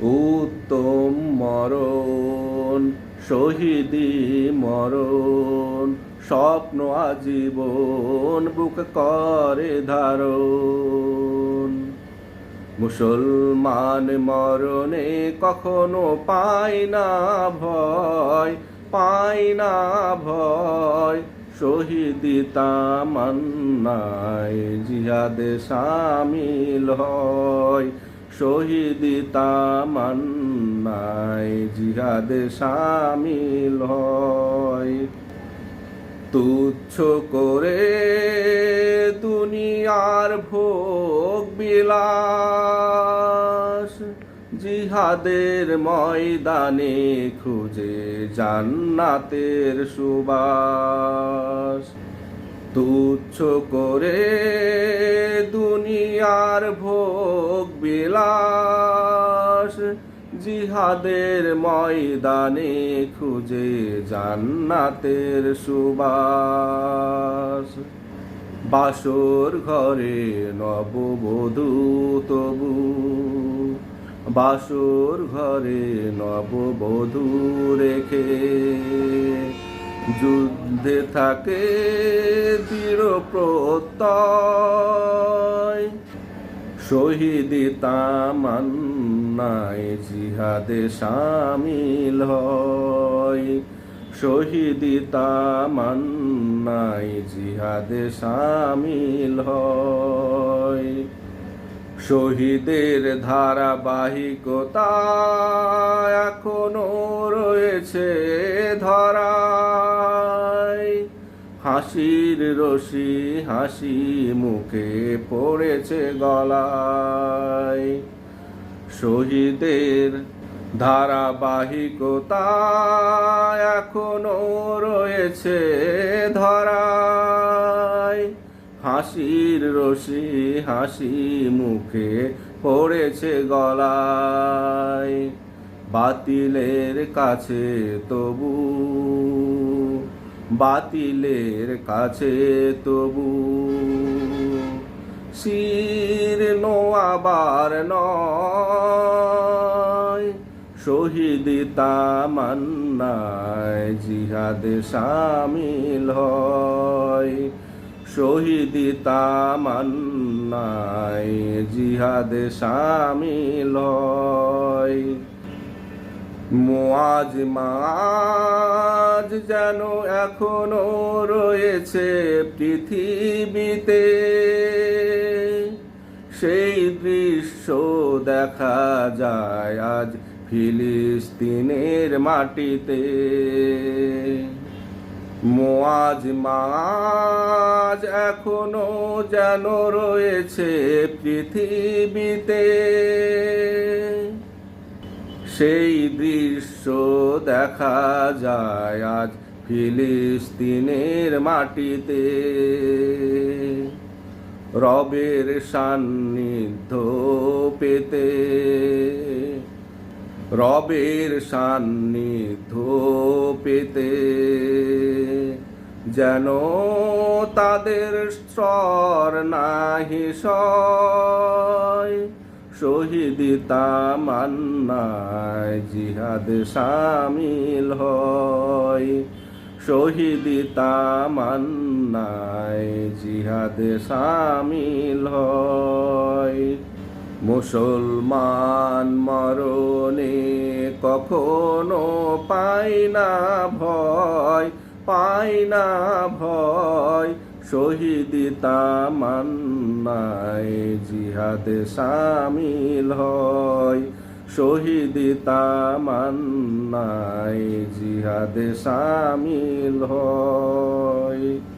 উত্তম মরণ, শহীদি মরণ, স্বপ্ন আজীবন, বুক করে ধারণ। মুসলমান মরণে কখনো পায় না ভয়, পায় না ভয়। শহীদি তামান্নায় জিহাদে সামিল হয়। শহীদি তামান্নায় জিহাদে সামিল হয়। তুচ্ছ করে দুনিয়ার ভোগ বিলাস, জিহাদের ময়দানে খুঁজে জান্নাতের সুবাস। তুচ্ছ করে দুনিয়ার ভোগ বিলাস, জিহাদের ময়দানে খুঁজে জান্নাতের সুবাস। বাসর ঘরে নববধূ তবু, বাসর ঘরে নববধূ রেখে যুদ্ধে থাকে দৃঢ় প্রত্যয়। শহীদি তামান্নায় জিহাদে সামিল হয়। শহীদি তামান্নায় জিহাদে সামিল হয়। শহীদের ধারাবাহিকতা এখনও রয়েছে। হাসির রশি, হাসি মুখে পড়েছে গলায়। শহীদের ধারাবাহিকতা এখনও রয়েছে ধরায়। হাসির রশি, হাসি মুখে পড়েছে গলায়। বাতিলের কাছে তবু বাতিলের কাছে তবু। শির নোয়াবার নয়, শহীদ তামান্নায় জিহাদে সামিল হয়। শহীদ তামান্নায় জিহাদে সামিল হয়। মোয়াজ মাজ যেন এখনও রয়েছে পৃথিবীতে। সেই দৃশ্য দেখা যায় আজ ফিলিস্তিনের মাটিতে। মোয়াজ মাজ এখনও যেন রয়েছে পৃথিবীতে। সেই দৃশ্য দেখা যায় আজ ফিলিস্তিনের মাটিতে। রবের সান্নিধ্য পেতে। রবের সান্নিধ্য পেতে। যেন তাদের স্বর নাহি সয় শহীদ তামান্নায় জিহাদ সামিল হয়। শহীদ তামান্নায় জিহাদ সামিল হয়। মুসলমান মরণে কখনো পাই না ভয় পাই না ভয় শহীদ তামান্নায় জিহাদে সামিল হয়। শহীদ তামান্নায় জিহাদে সামিল হয়।